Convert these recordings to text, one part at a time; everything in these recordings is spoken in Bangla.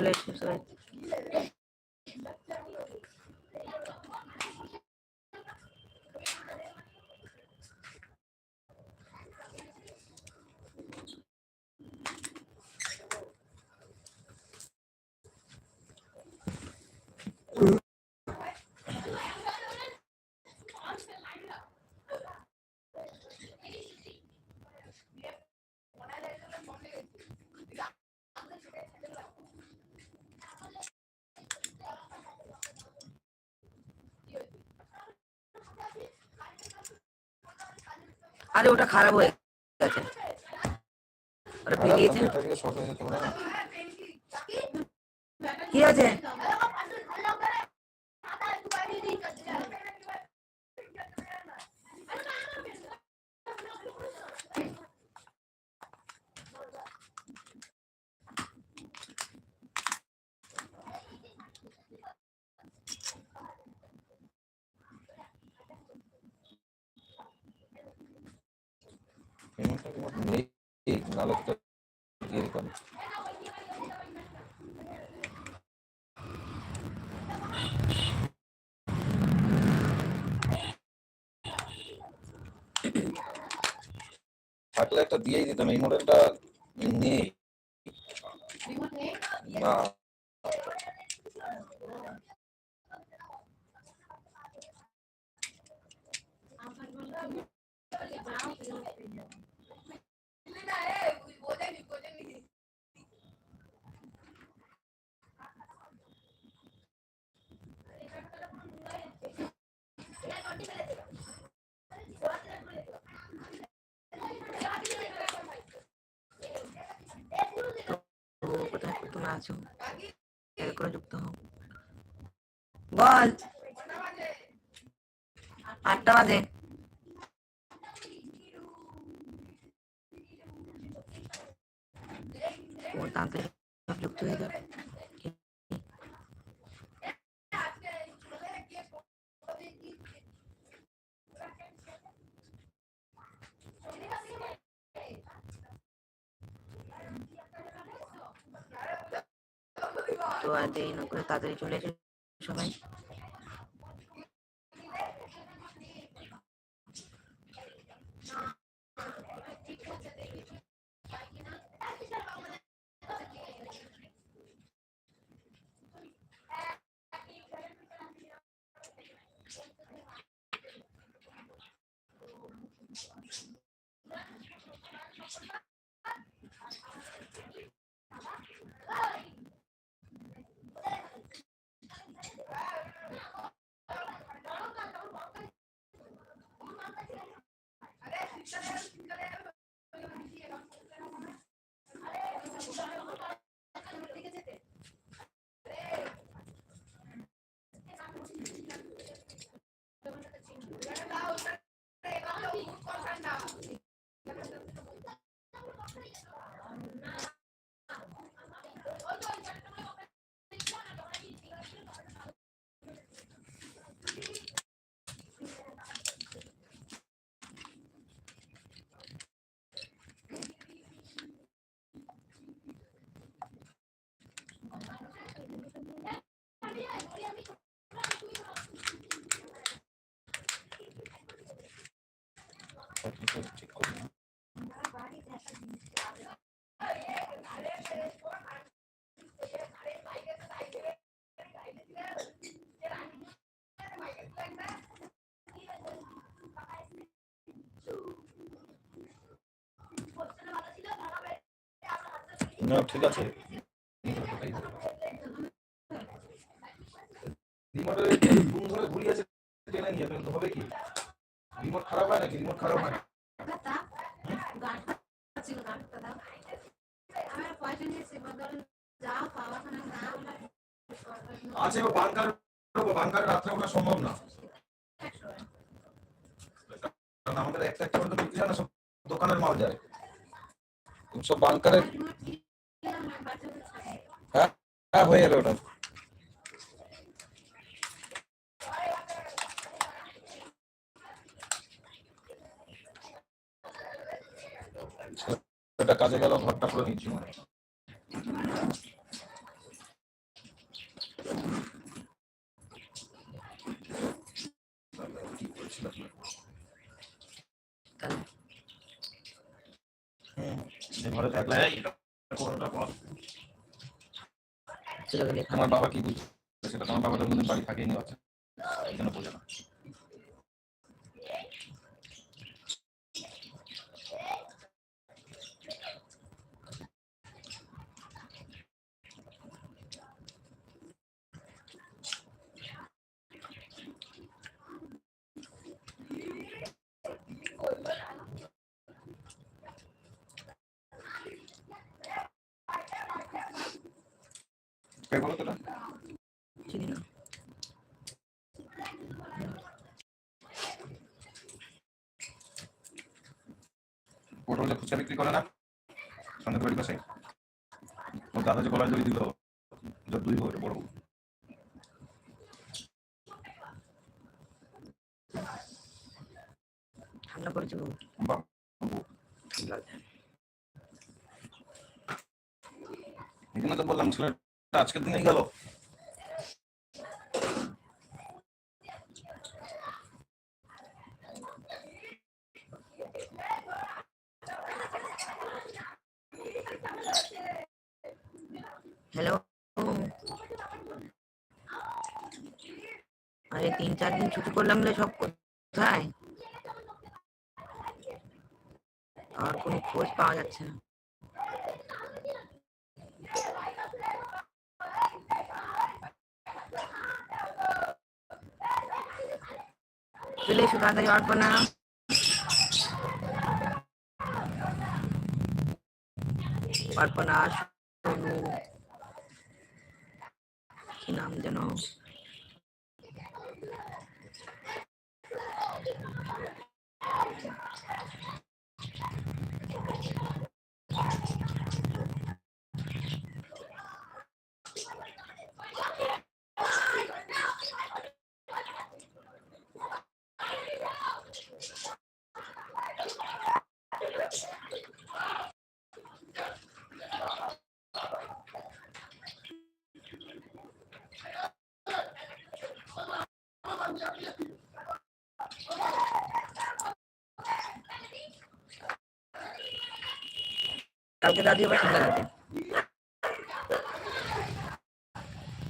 চলে এসেছে সবাই আরে ওটা খারাপ হয়ে গেছে। ওটা বেরিয়েছে এটাকে শর্ট হয়ে যেতে পারে না কি আছে পেমেন্টটা তোমার নেই নাহলে তো এরকম থাকলে একটা দিয়েই দিতাম এই মডেলটা নেই না তো কোথায় তুমি আছো এর করে যুক্ত হও বল আটটা বাজে ও তাড়াতাড়ি সব যুক্ত হয়ে যাবে তো আর দেরি করে তাড়াতাড়ি চলে এসে সবাই। না, ঠিক আছে। রিমোটের ঘুম ধরে ফেলতে হবে কি? রিমোট খারাপ হয় নাকি? রিমোট খারাপ হয়। আছে বাংকার বাংকার রাত্রে ওঠা সম্ভব না। আমাদের একটা একটা করে তো বিক্রি হয় সব দোকানের মাল যায়। সব বাংকারের হয়ে ওটা কাজে গেল ঘরটা পুরো নিচু। মানে আমার বাবা কি বুঝছে সেটা তো আমার বাবা তো কোনোদিন বাড়ি থাকেই নি বাচ্চা এই জন্য বোঝে না কে বলো তো চিনি না। পটলে ফুচকা বিক্রি করে না সন্ধ্যে বাড়ির পাশে। ওর দাদা যে দড়ি দিল দুই বড় ঠান্ডা পড়েছে। ঠান্ডা তো বললাম ছেলেটা আজকের দিনেই গেল। হ্যালো আরে তিন, চার দিন ছুটি করলাম বলে সব কোথায়? আর কোনো খোঁজ পাওয়া যাচ্ছে না। চলে এসো তাড়াতাড়ি অর্পণা অর্পণা কি নাম যেন? কালকে দাদি আবার ঠান্ডা লাগে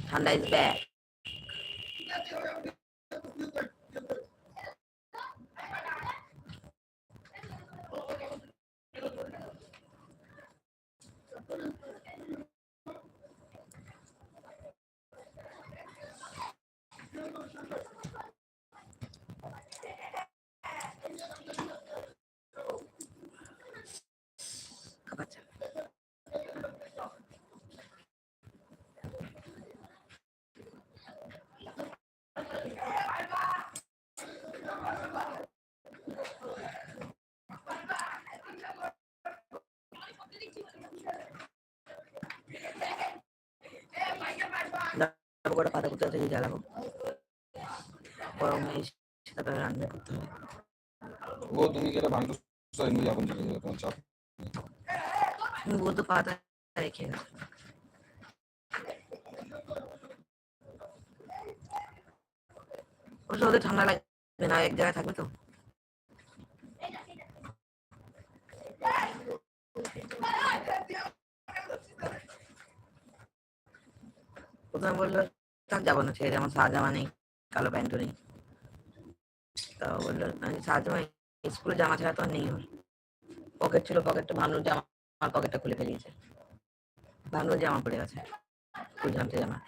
ঠান্ডা ইজ ব্যাড গরমে এসে তারপরে রান্না করতে হবে। ওর ওদের ঠান্ডা লাগবে না এক জায়গায় থাকবে তো। প্রথমে বলল থাক যাব না, ছেড়ে আমার সাজামা নেই কালো প্যান্টও নেই। তা বলল সাজামা স্কুলে জামা ছাড়া তো আর নেই ওর। পকেট ছিল পকেটটা ভানুর জামা আমার পকেটটা খুলে ফেলিয়েছে। ভানুর জামা পড়ে গেছে ফুল জামতে জামা।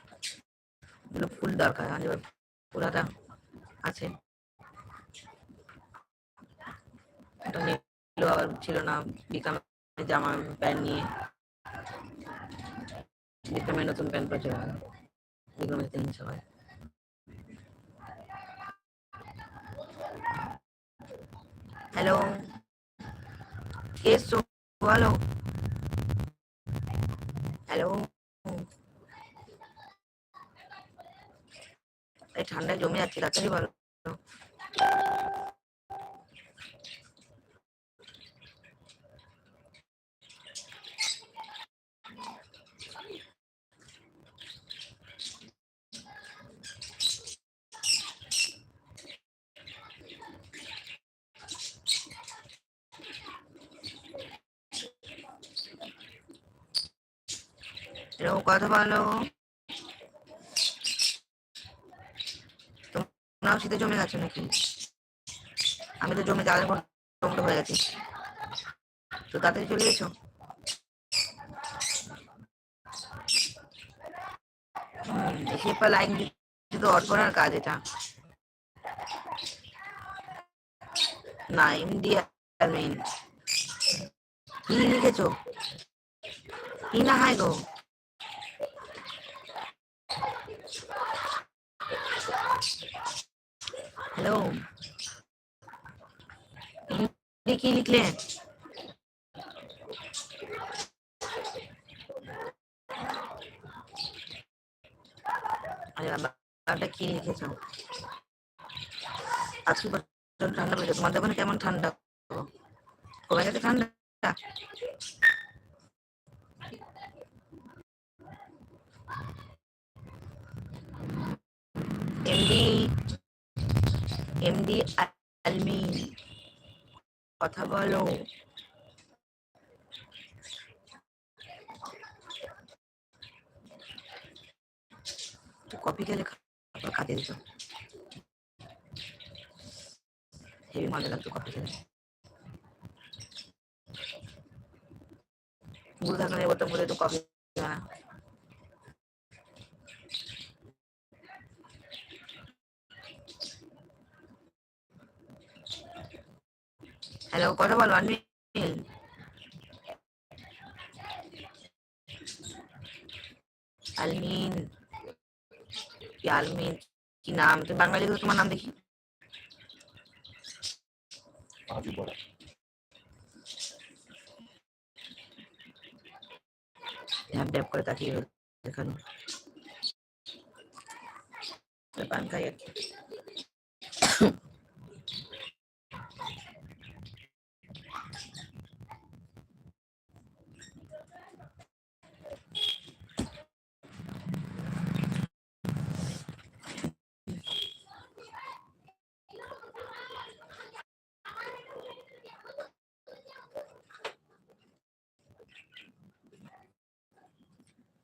বলল, ফুল দরকার, আমি পুরাটা আছে। ওটা নিল, আবার ছিল না বিকাম জামা, প্যান্ট নিয়ে। বিক্রমের নতুন প্যান্ট পরে চলে গেল বিক্রমের তিন সবাই হ্যালো এসো হ্যালো এই ঠান্ডায় জমে যাচ্ছে তাড়াতাড়ি বলো। এরকম কথা বলো। তোমরাও শীতে জমে গেছো নাকি? আমি তো জমে যাওয়ার টমেটো হয়ে গেছি। তো তাড়াতাড়ি চলে এসো। শেপা লাইন তো অর্পণার কাজ এটা। না ইন্ডিয়া মেন কি লিখেছো? কি না হয় গো? হ্যালো। কি লিখলে আরে কি লিখেছো? আজকে ঠান্ডা পড়েছে। তোমাদের ওখানে কেমন ঠান্ডা? কমে গেছে ঠান্ডা? MD MD Alami. কথা বলো। কপি খেলে কাটিয়ে দিত। হেভি মজা লাগতো কপি খেলে। ভুল থাকলে এবার বলে তো কপি হ্যালো কথা বলো আনবিল আলমিন কি আলমিন কি নাম? তুমি বাঙালি তোমার নাম দেখি। করে তাকিয়ে দেখানো পান খাই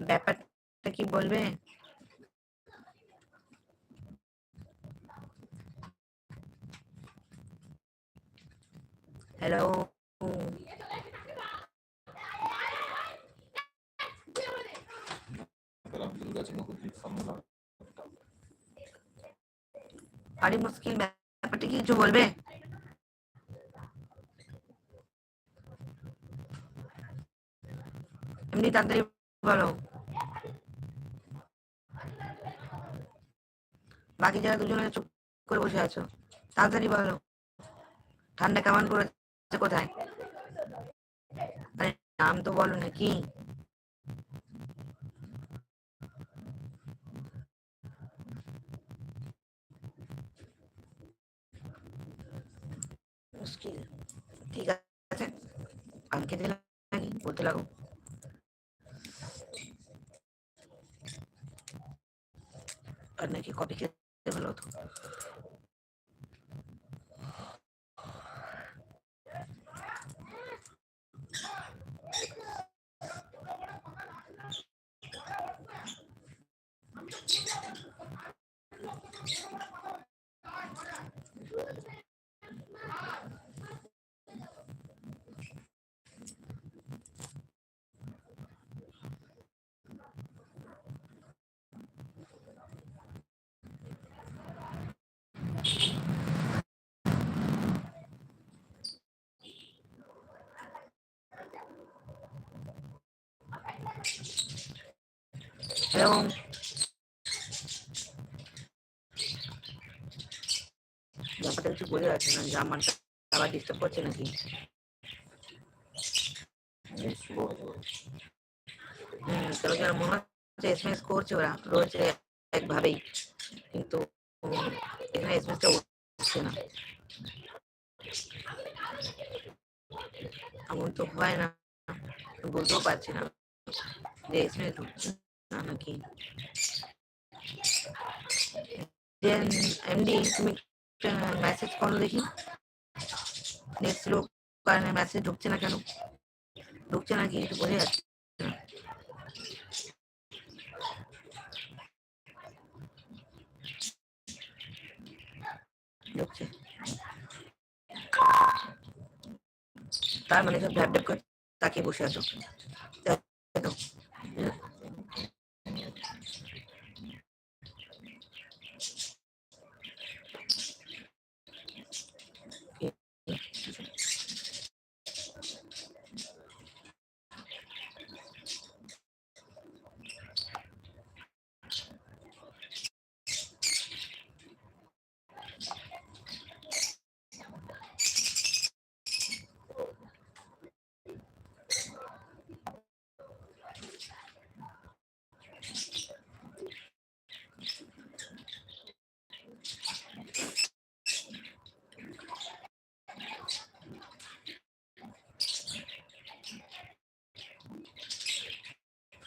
ব্যাপারটা কি বলবে হ্যালো তারা বিল গাছে নকুল সামনে আরে মুশকিল ব্যাপারটা কি কিছু বলবে এমনি তাড়াতাড়ি বলো বাকি যারা দুজনে চুপ করে বসে আছো। তাড়াতাড়ি বলো, ঠান্ডা কেমন পড়েছে কোথায়? আরে, নাম তো বলো না, কি? মুশকিল। ঠিক আছে আমি খেতে লাগি বলতে লাগো। আর নাকি কপি খেতে ভালো হতো হ্যালো ব্যাপারটা কিছু বোঝা যাচ্ছে না যে আমার আবার ডিস্টার্ব করছে নাকি তবে যেন মনে হচ্ছে এসএমএস করছে ওরা রোজ একভাবেই কিন্তু এখানে এসএমএসটা উঠছে না এমন তো হয় না, বুঝতেও পারছি না যে এসএমএস নাকি দেন এমডি তুমি মেসেজ করো দেখি। নেক্সট লোক কারণে মেসেজ ঢুকছে না কেন? ঢুকছে নাকি একটু বলে যাচ্ছে। ঢুকছে। তার মানে সব ঢ্যাপ ঢ্যাপ করে তাকে বসে আছো।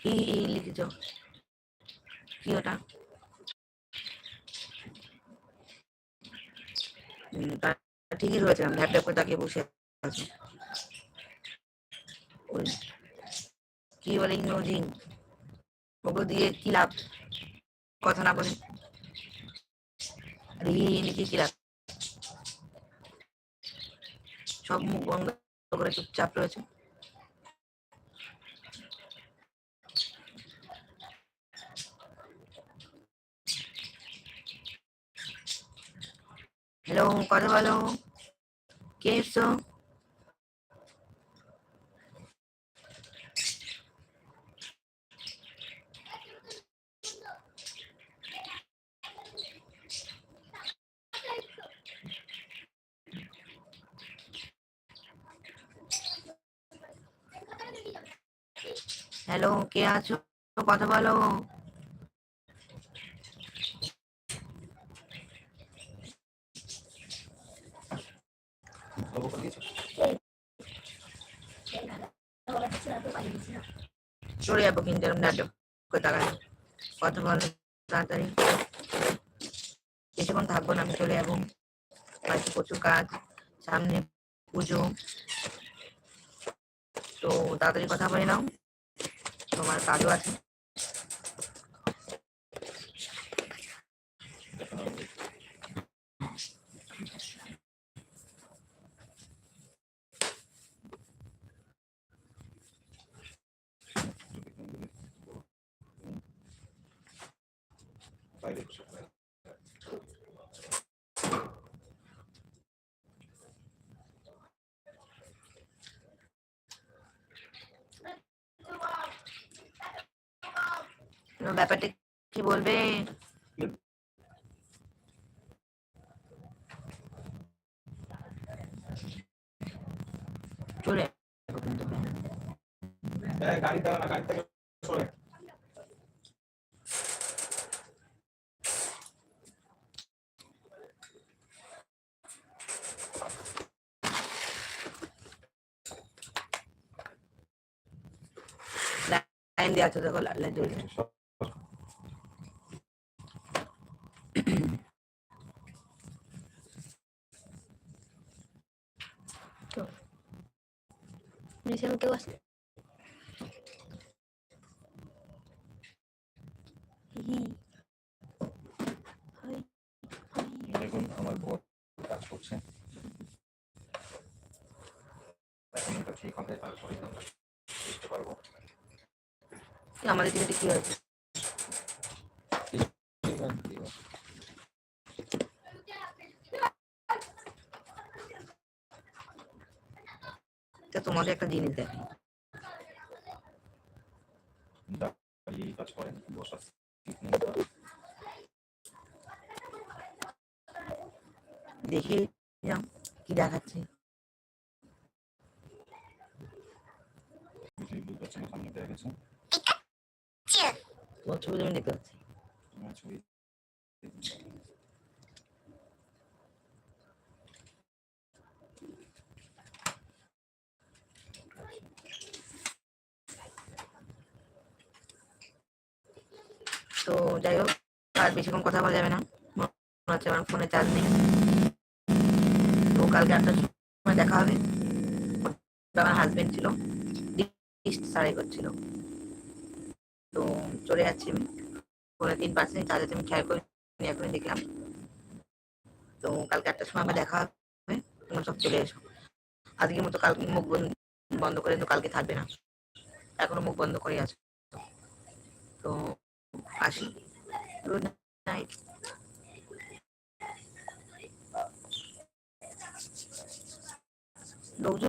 কি লিখেছ কি ওটা? ঠিকই রয়েছে আমি ল্যাপটপ করে তাকিয়ে বসে আছি। ওই কি বলে ইগনোজিং ওগুলো দিয়ে কি লাভ? কথা না বলে। কি সব মুখ বন্ধ করে চুপচাপ রয়েছে। হ্যালো কথা বলো। কে এসছো? হ্যালো কে আছো? কথা বলো। চলে যাব কিন্তু এরকম নাটক করে তাকায় কথা বলো তাড়াতাড়ি। বেশিক্ষণ থাকব না, আমি চলে যাব। বাড়িতে প্রচুর কাজ, সামনে পুজো। তো তাড়াতাড়ি কথা বলে নাও, তোমার কাজও আছে। বাইরে বসে পড়ে। ব্যাপারটা কি বলবে চলে যাব কিন্তু। এই, গাড়ি দাঁড়া না গাড়ি থেকে সরে লাইন দেওয়া আছে দেখো লাইন জ্বলছে তো নিচে কেউ আছে হি হাই হাই দেখুন আমার বোন কাজ করছে এখন এটা ঠিক হবে তারপরে আমরা বুঝতে পারব কি আমাদের দিকে কি হয়েছে তা তোমাদের একটা জিনিস দেখি কাজ করেন দেখি কি দেখাচ্ছে। ছবি দেখতে পাচ্ছি। তো যাই হোক, আর বেশিক্ষণ কথা বলা যাবে না। মনে হচ্ছে আমার ফোনে চার্জ নেই। তো কালকে আটটার সময় দেখা হবে। আমার হাজবেন্ড ছিল। সারাই করছিল। তো চলে যাচ্ছি আমি। ফোনে তিন পার্সেন্ট চার্জ আছে আমি খেয়াল করে এখনই দেখলাম। তো কালকে একটার সময় আমার দেখা হবে। তোমরা সব চলে এসো। আজকের মতো কালকে মুখ বন- বন্ধ করে তো কালকে থাকবে না। এখনও মুখ বন্ধ করে আছে। তো আসি। গুড নাইট লোকজন